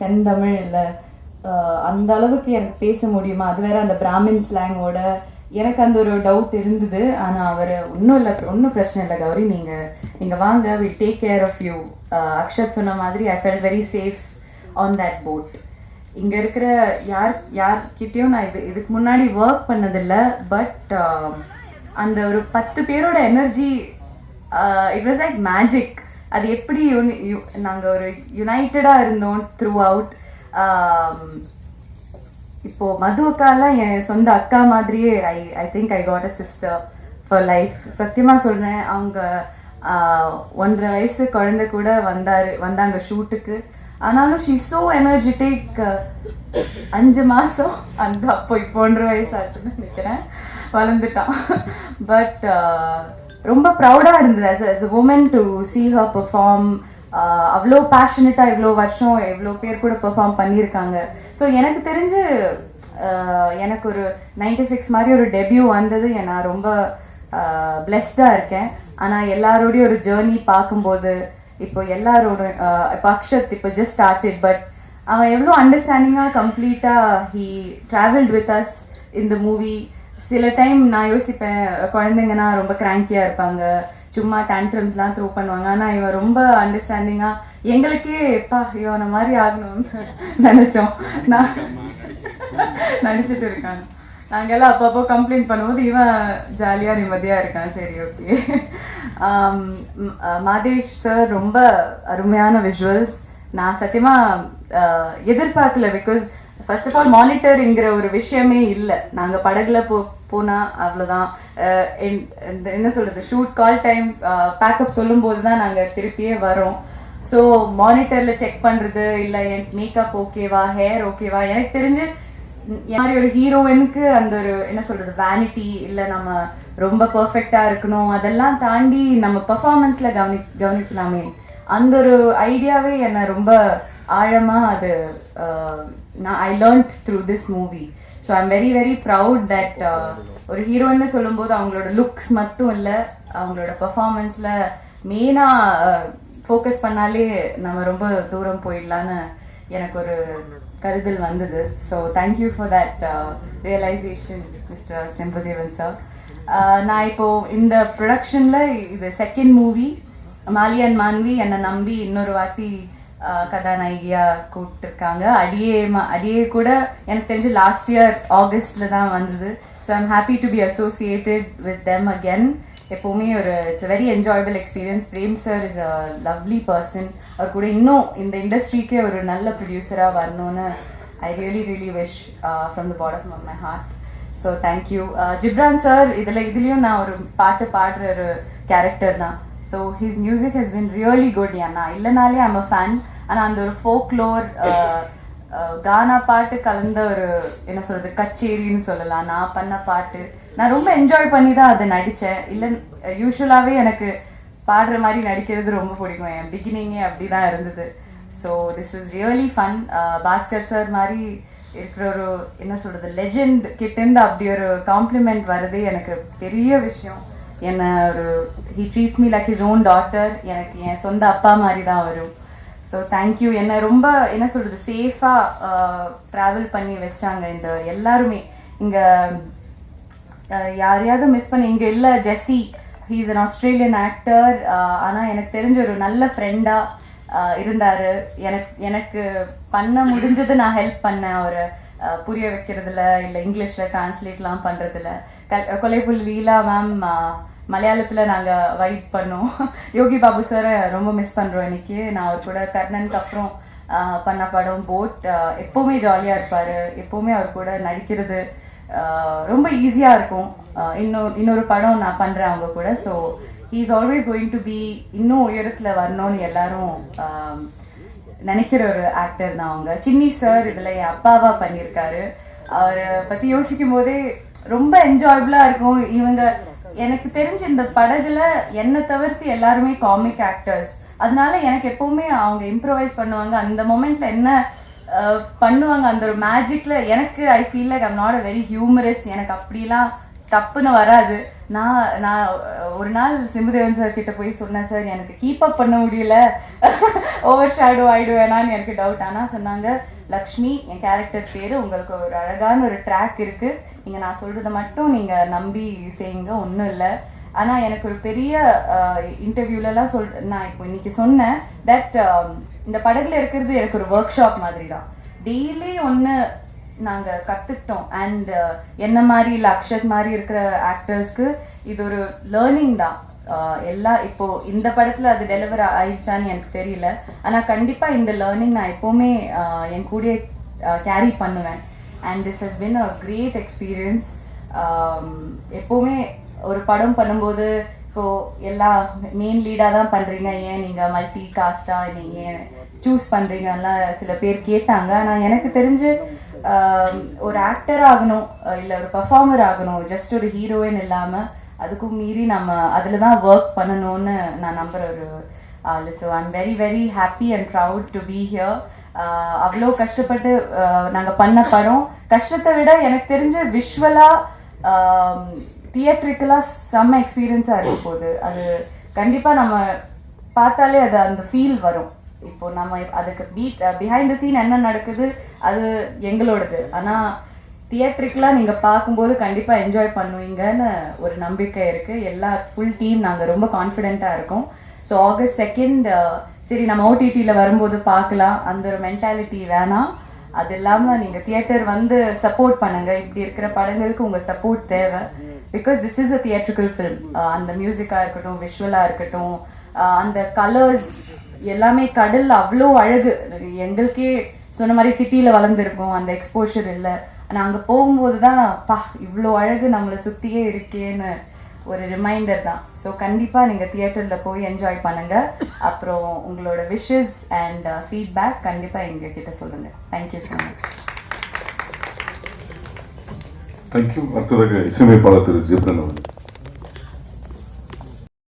செந்தமிழ் இல்லை அந்த அளவுக்கு எனக்கு பேச முடியுமா? அது வேற அந்த பிராமின் ஸ்லாங்கோட எனக்கு அந்த ஒரு டவுட் இருந்தது. ஆனால் அவர் ஒன்றும் இல்லை ஒன்றும் பிரச்சனை இல்லை கௌரி. நீங்கள் நீங்கள் வாங்க will take care of you Akshat சொன்ன மாதிரி I feel very safe on that boat இங்கே இருக்கிற யார் யார்கிட்டயும் நான் இது இதுக்கு முன்னாடி ஒர்க் பண்ணதில்லை பட் அந்த ஒரு பத்து பேரோட energy it was like magic அது எப்படி நாங்கள் ஒரு யுனைட்டடாக இருந்தோம் த்ரூ அவுட் um, இப்போ மது அக்காலாம் என் சொந்த அக்கா மாதிரியே I I think I got a sister for life சத்தியமாக சொல்கிறேன் அவங்க ஒன்றரை வயசு குழந்தை கூட வந்தாரு வந்தாங்க ஷூட்டுக்கு ஆனாலும் ஷீ சோ எனர்ஜெட்டிக் அஞ்சு மாதம் அந்த அப்போ இப்போ ஒன்றரை வயசு ஆச்சுன்னு நினைக்கிறேன். வளர்ந்துட்டான். பட் ரொம்ப ப்ரௌடாக இருந்தது us us woman a woman to perform அவ்வளோ பேஷனட்டாக இவ்வளோ வருஷம் எவ்வளோ பேர் கூட பெர்ஃபார்ம் பண்ணியிருக்காங்க. ஸோ எனக்கு தெரிஞ்சு uh, எனக்கு ஒரு நைன்டி சிக்ஸ் மாதிரி ஒரு டெபியூ வந்தது. நான் ரொம்ப uh, பிளெஸ்டாக இருக்கேன். ஆனால் எல்லாரோடையும் ஒரு ஜேர்னி பார்க்கும்போது இப்போ எல்லாரோட uh, இப்போ அக்ஷத் இப்போ ஜஸ்ட் ஸ்டார்டட் பட் அவன் எவ்வளோ அண்டர்ஸ்டாண்டிங்காக கம்ப்ளீட்டாக ஹீ ட்ராவல்ட் வித் அஸ் இந்த மூவி சில டைம் நான் யோசிப்பேன் குழந்தைங்கன்னா ரொம்ப கிராங்கியாக இருப்பாங்க. சும்மா டேண்ட்ரம்ஸ்லாம் த்ரோ பண்ணுவாங்க. ஆனால் இவன் ரொம்ப அண்டர்ஸ்டாண்டிங்காக எங்களுக்கே எப்பா இவனை மாதிரி ஆகணும்னு நினைச்சோம். நான் நடிச்சிட்டு இருக்கான் நாங்கெல்லாம் அப்பப்போ கம்ப்ளைண்ட் பண்ணும்போது இவன் ஜாலியாக நிம்மதியாக இருக்கான். சரி ஓகே மாதேஷ் சார் ரொம்ப அருமையான விஷுவல்ஸ் நான் சத்தியமா எதிர்பார்க்கல பிகாஸ் ஃபர்ஸ்ட் ஆஃப் ஆல் மானிட்டர்ங்கிற ஒரு விஷயமே இல்லை. நாங்க படகுல போ போனா அவ்வளவுதான். என்ன சொல்றது ஷூட் கால் டைம் பேக்கப் சொல்லும் போது தான் நாங்க திருப்பியே வரோம். ஸோ மானிட்டர்ல செக் பண்றது இல்ல என் மேக்கப் ஓகேவா ஹேர் ஓகேவா எனக்கு தெரிஞ்சு என் மாதிரி ஒரு ஹீரோயினுக்கு அந்த ஒரு என்ன சொல்றது வேனிட்டி இல்ல நம்ம ரொம்ப பெர்ஃபெக்ட்டா இருக்கணும். அதெல்லாம் தாண்டி நம்ம பெர்ஃபார்மன்ஸ்ல கவனி கவனிக்கலாமே. அந்த ஒரு ஐடியாவே என்னை ரொம்ப ஆழமாக அது நான் I learnt through this movie so I'm very very proud that ஒரு ஹீரோயின்னு சொல்லும்போது அவங்களோட லுக்ஸ் மட்டும் இல்லை அவங்களோட பர்ஃபார்மன்ஸில் மெயினாக ஃபோக்கஸ் பண்ணாலே நம்ம ரொம்ப தூரம் போயிடலான்னு எனக்கு ஒரு கருதல் வந்தது. So thank you for that realisation mister Sembadevan sir நான் இப்போ இந்த ப்ரொடக்ஷனில் இது second movie Maali and Manvi என்னை நம்பி இன்னொரு வாட்டி கதாநாயகியா கூப்பிட்டுருக்காங்க. அடியே அடியே கூட எனக்கு தெரிஞ்சு லாஸ்ட் இயர் ஆகஸ்ட்ல தான் வந்தது. So I'm happy to be associated with them again எப்போவுமே ஒரு it's very enjoyable experience Prem sir is a lovely person அவர் கூட இன்னும் இந்த இண்டஸ்ட்ரிக்கே ஒரு நல்ல ப்ரொடியூசராக வரணும்னு I really really wish from the bottom of my heart so thank you Ghibran sir இதில் இதுலேயும் நான் ஒரு பாட்டு பாடுற ஒரு கேரக்டர் தான். So his music has been really good ஏன்னா இல்லைனாலே ஐம் அ ஃபேன் ஆனால் அந்த ஒரு ஃபோக்லோர் uh, uh, கானா பாட்டு கலந்த ஒரு என்ன சொல்றது கச்சேரின்னு சொல்லலாம். நான் பண்ண பாட்டு. நான் ரொம்ப என்ஜாய் பண்ணி தான் அதை நடித்தேன் இல்லை யூஸ்வலாகவே எனக்கு பாடுற மாதிரி நடிக்கிறது ரொம்ப பிடிக்கும். என் பிகினிங்கே அப்படி தான் இருந்தது so this was really fun Bhaskar sir மாதிரி இருக்கிற ஒரு என்ன சொல்றது லெஜெண்ட் கிட்டேருந்து அப்படி ஒரு காம்ப்ளிமெண்ட் வர்றதே எனக்கு பெரிய விஷயம். என்ன ஒரு he treats me like his own daughter எனக்கு என் சொந்த அப்பா மாதிரி தான் வரும் ஸோ தேங்க்யூ என்னை ரொம்ப என்ன சொல்றது சேஃபாக ட்ராவல் பண்ணி வச்சாங்க இந்த எல்லாருமே. இங்கே யாரையாவது மிஸ் பண்ணி இங்கே இல்லை Jessie he is an Australian actor ஆனால் எனக்கு தெரிஞ்ச ஒரு நல்ல ஃப்ரெண்டாக இருந்தார். எனக்கு எனக்கு பண்ண முடிஞ்சது நான் ஹெல்ப் பண்ணேன் அவரை. புரிய வைக்கிறதுல இல்லை இங்கிலீஷில் ட்ரான்ஸ்லேட்லாம் பண்ணுறதுல க கொலைப்புள்ளி லீலா மேம் மலையாளத்தில் நாங்கள் வைப் பண்ணோம். யோகி பாபு சாரை ரொம்ப மிஸ் பண்ணுறோம் இன்னைக்கு. நான் அவர் கூட கர்ணனுக்கு அப்புறம் பண்ண படம் போட் எப்போவுமே ஜாலியாக இருப்பார். எப்போவுமே அவர் கூட நடிக்கிறது ரொம்ப ஈஸியாக இருக்கும். இன்னொரு இன்னொரு படம் நான் பண்ணுறேன் அவங்க கூட. So he is always going to be இன்னும் உயரத்தில் வரணும்னு எல்லாரும் ஆஹ், நினைக்கிற ஒரு ஆக்டர் தான் அவங்க. சின்னி சார் இதுல என் அப்பாவா பண்ணியிருக்காரு. அவரை பத்தி யோசிக்கும் போதே ரொம்ப என்ஜாயபிளா இருக்கும். இவங்க எனக்கு தெரிஞ்ச இந்த படகுல என்னை தவிர்த்து எல்லாருமே காமிக் ஆக்டர்ஸ் அதனால எனக்கு எப்பவுமே அவங்க இம்ப்ரவைஸ் பண்ணுவாங்க. அந்த மொமெண்ட்ல என்ன பண்ணுவாங்க அந்த ஒரு மேஜிக்ல எனக்கு I feel like I'm not a very humorous எனக்கு அப்படிலாம் தப்புன்னு வராது. நான் நான் ஒரு நாள் சிம்புதேவன் சார் கிட்ட போய் சொன்னேன் சார் எனக்கு கீப் அப் பண்ண முடியல. ஓவர் ஷேடோ ஆயிடுவேனான்னு எனக்கு டவுட் ஆனால் சொன்னாங்க லக்ஷ்மி என் கேரக்டர் பேர் உங்களுக்கு ஒரு அழகான ஒரு ட்ராக் இருக்கு. நீங்க நான் சொல்றதை மட்டும் நீங்க நம்பி செய்யுங்க ஒன்றும் இல்லை. ஆனா எனக்கு ஒரு பெரிய இன்டர்வியூலலாம் சொல் நான் இப்போ இன்னைக்கு சொன்னேன் தட் இந்த படகுல இருக்கிறது எனக்கு ஒரு ஒர்க் ஷாப் மாதிரி தான் டெய்லி ஒன்று நாங்க கத்துக்கிட்டோம். அண்ட் uh, என்ன மாதிரி இல்ல அக்ஷத் மாதிரி இருக்கிற ஆக்டர்ஸ்க்கு இது ஒரு லேர்னிங் தான். Uh, எல்லா இப்போ இந்த படத்துல அது டெலிவர் ஆயிடுச்சான்னு எனக்கு தெரியல. ஆனா கண்டிப்பா இந்த லேர்னிங் நான் எப்பவுமே uh, என் கூடயே கேரி பண்ணுவேன். And this has been a great experience எப்பவுமே ஒரு படம் பண்ணும்போது இப்போ எல்லா மெயின் லீடா தான் பண்றீங்க. ஏன் நீங்க மல்டி காஸ்டா நீங்க ஏன் சூஸ் பண்றீங்கலாம் சில பேர் கேட்டாங்க. ஆனா எனக்கு தெரிஞ்சு ஒரு ஆக்டர் ஆகணும் இல்லை இல்ல ஒரு பர்ஃபார்மர் ஆகணும் ஜஸ்ட் ஒரு ஹீரோயின் இல்லாம அதுக்கும் மீறி நம்ம அதில் தான் ஒர்க் பண்ணணும்னு நான் நம்புற ஒரு ஆள் so I'm very very happy and proud to be here அவ்வளோ கஷ்டப்பட்டு நாங்கள் நாங்க பண்ண படம். கஷ்டத்தை விட எனக்கு தெரிஞ்ச விஷுவலா தியேட்ரிக்கலா செம்ம எக்ஸ்பீரியன்ஸா இருக்க போகுது. அது கண்டிப்பா நம்ம பார்த்தாலே அது அந்த ஃபீல் வரும். இப்போ நம்ம அதுக்கு பீட் பிஹைண்ட் த சீன் என்ன நடக்குது அது எங்களோடது. ஆனா தியேட்டருக்குலாம் நீங்க பார்க்கும்போது கண்டிப்பா என்ஜாய் பண்ணுவீங்கன்னு ஒரு நம்பிக்கை இருக்கு. எல்லா ஃபுல் டீம் நாங்க ரொம்ப கான்ஃபிடென்ட்டா இருக்கோம். ஸோ ஆகஸ்ட் செகண்ட் சரி நம்ம ஓடிடியில் வரும்போது பார்க்கலாம். அந்த ஒரு மென்டாலிட்டி வேணாம். அது இல்லாம நீங்க தியேட்டர் வந்து சப்போர்ட் பண்ணுங்க. இப்படி இருக்கிற படங்களுக்கு உங்க சப்போர்ட் தேவை. Because this is a theatrical film அந்த மியூசிக்கா இருக்கட்டும் விஷுவலா இருக்கட்டும் அந்த கலர்ஸ் எல்லாமே கடல் அவ்வளோ அழகு. எங்களுக்கே சொன்ன மாதிரி சிட்டியில வளர்ந்துருக்கோம் அந்த எக்ஸ்போஷர் இல்லை. ஆனால் அங்கே போகும்போது தான் பா இவ்வளோ அழகு நம்மளை சுற்றியே இருக்கேன்னு ஒரு ரிமைண்டர் தான். ஸோ கண்டிப்பாக நீங்கள் தியேட்டரில் போய் என்ஜாய் பண்ணுங்க. அப்புறம் உங்களோட விஷஸ் அண்ட் ஃபீட்பேக் கண்டிப்பாக எங்கள் கிட்ட சொல்லுங்கள் தேங்க்யூ ஸோ மச் தேங்க்யூ அடுத்ததாக இசையமைப்பாளர் திரு ஜிப்ரன் அவர்கள்.